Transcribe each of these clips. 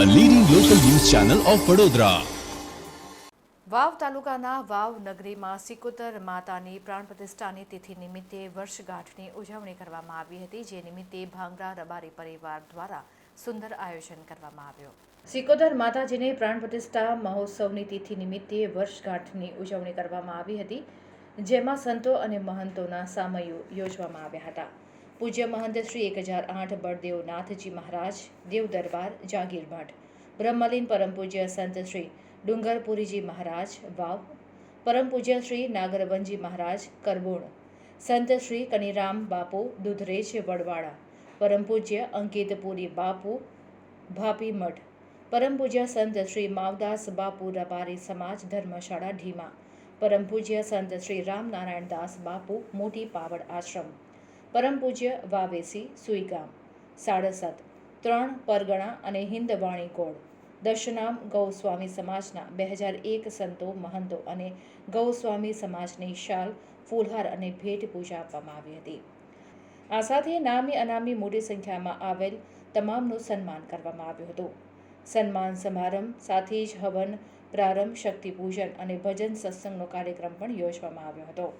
Channel of Vadodara Vav તાલુકાના વાવ નગરીમાં સિકોતર માતાની પ્રાણ પ્રતિષ્ઠાની તિથિ નિમિત્તે વર્ષગાંઠની ઉજવણી કરવામાં આવી હતી, જે નિમિત્તે ભાંગરા રબારી પરિવાર દ્વારા સુંદર આયોજન કરવામાં આવ્યું. સિકોદર માતાજીની પ્રાણ પ્રતિષ્ઠા મહોત્સવની તિથિ નિમિત્તે વર્ષગાંઠની ઉજવણી કરવામાં આવી હતી, જેમાં સંતો અને મહંતોના સામયો યોજવામાં આવ્યા હતા. પૂજ્ય મહંત શ્રી એક હજાર આઠ બળદેવનાથજી મહારાજ દેવ દરબાર જાગીર મઠ બ્રહ્મલીન પરમ પૂજ્ય સંત શ્રી ડુંગરપુરીજી મહારાજ વાવ પરમ પૂજ્ય શ્રી નાગરવનજી મહારાજ કરબોણ સંત શ્રી કનીરામ બાપુ દુધરેજ વડવાડા પરમ પૂજ્ય અંકિતપુરી બાપુ ભાપી મઠ પરમ પૂજ્ય સંત શ્રી માવદાસ બાપુ રબારી સમાજ ધર્મશાળા ઢીમા પરમ પૂજ્ય સંત શ્રી રામનારાયણ દાસ બાપુ મોટી પાવડ આશ્રમ પરમ પૂજ્ય વાવેસી સુઈગામ સાડસત ત્રણ પરગણા અને હિન્દવાણી કોડ દશનામ ગૌસ્વામી સમાજના બે હજાર એક સંતો, મહંતો અને ગૌસ્વામી સમાજની શાલ, ફૂલહાર અને ભેટ પૂજા આપવામાં આવી હતી. આ સાથે નામી અનામી મોટી સંખ્યામાં આવેલ તમામનું સન્માન કરવામાં આવ્યું હતું. સન્માન સમારંભ સાથે જ હવન, પ્રારંભ, શક્તિ પૂજન અને ભજન સત્સંગનો કાર્યક્રમ પણ યોજવામાં આવ્યો હતો.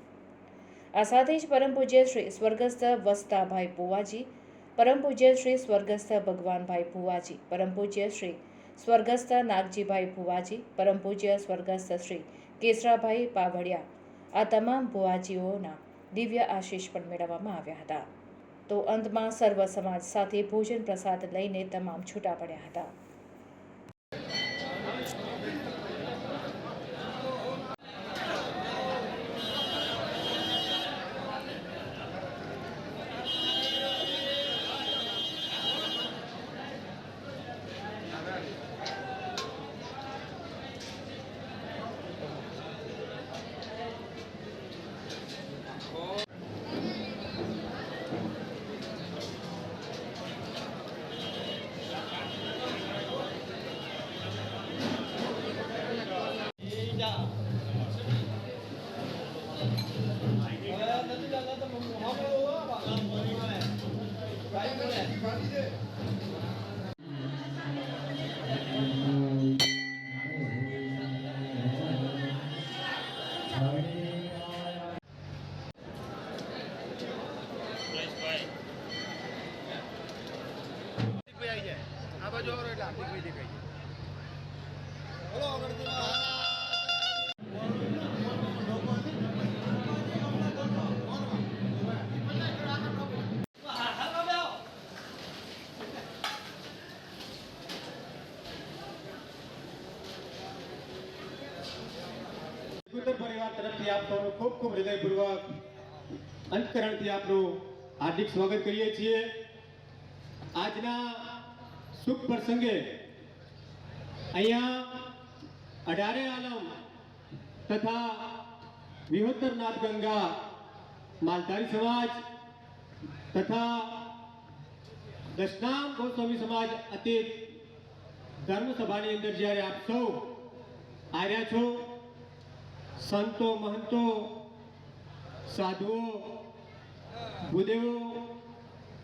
આ સાથે જ પરમ પૂજ્ય શ્રી સ્વર્ગસ્થ વસ્તાભાઈ પુવાજી, પરમ પૂજ્ય શ્રી સ્વર્ગસ્થ ભગવાનભાઈ ભુવાજી પરમ પૂજ્ય શ્રી સ્વર્ગસ્થ નાગજીભાઈ ભુવાજી પરમ પૂજ્ય સ્વર્ગસ્થ શ્રી કેસરાભાઈ પાવડિયા આ તમામ ભુવાજીઓના દિવ્ય આશીષ પણ મેળવવામાં આવ્યા હતા. તો અંતમાં સર્વ સમાજ સાથે ભોજન પ્રસાદ લઈને તમામ છૂટા પડ્યા હતા. આ બાજુ એટલે હાર્દિકભાઈ દેખાય બોલો ગણપતિ ગુજર પરિવાર તરફથી આપ ખૂબ ખૂબ હૃદયપૂર્વક અંતકરણથી આપનું હાર્દિક સ્વાગત કરીએ છીએ. આજના શુભ પ્રસંગે અહીંયા અઢારે આલમ તથા વિહોત્તર નાથ ગંગા માલધારી સમાજ તથા દશનામ ગોસ્વામી સમાજ અતિ ધર્મ સભાની અંદર જ્યારે આપ સૌ આવ્યા છો સંતો મહંતો સાધુઓ ભૂદેવો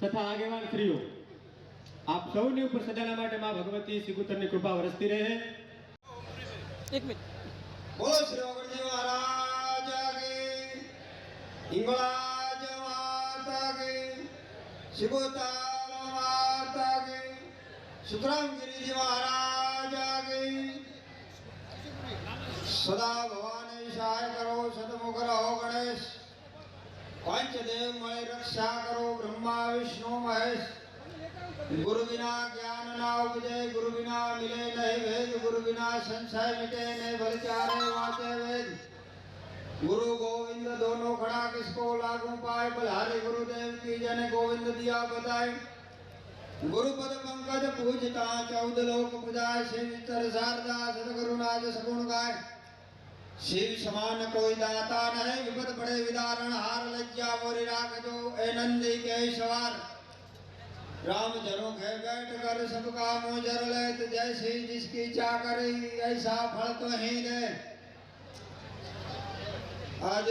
તથા આગેવાન સ્ત્રીઓ આપ સૌની ઉપર સદાના માટે માં ભગવતી શ્રીકુતરની કૃપા વરસતી રહે. બોલો શ્રી વગરજી મહારાજ કી ઇંગળાજ માતા કી શિવતાલ માતા કી સુખરામગીરીજી મહારાજ કી સદા ભવાની સહાય કરો સદમુખ રહો ગણેશ. પંચદેવ મય રક્ષા કરો, બ્રહ્મા, વિષ્ણુ, મહેશ. ગુરુ વિના જ્ઞાન ના ઉપજે, ગુરુ વિના મિલે નહીં વેદ ગુરુ વિના સંશય મિટે નહીં ભલચારે વાતે વેદ. गुरु गोविंद दोनों खड़ा किसको लागू पाए बलहारे गुरुदेव की जन गोविंद दिया बताए गुरु पद पंकज पूजता चौद लोक पूजाए श्री तरसारदा सदगुरुनाथ सगुण गाय शिव समान कोई दाता नहीं विपद पड़े विदारण हार लज्जा मोरी राख जो ए नंदी के सवार राम जनो है बैठ कर सब काम जर ले तो जैसी जिसकी चाकरी ऐसा फल तो ही दे आज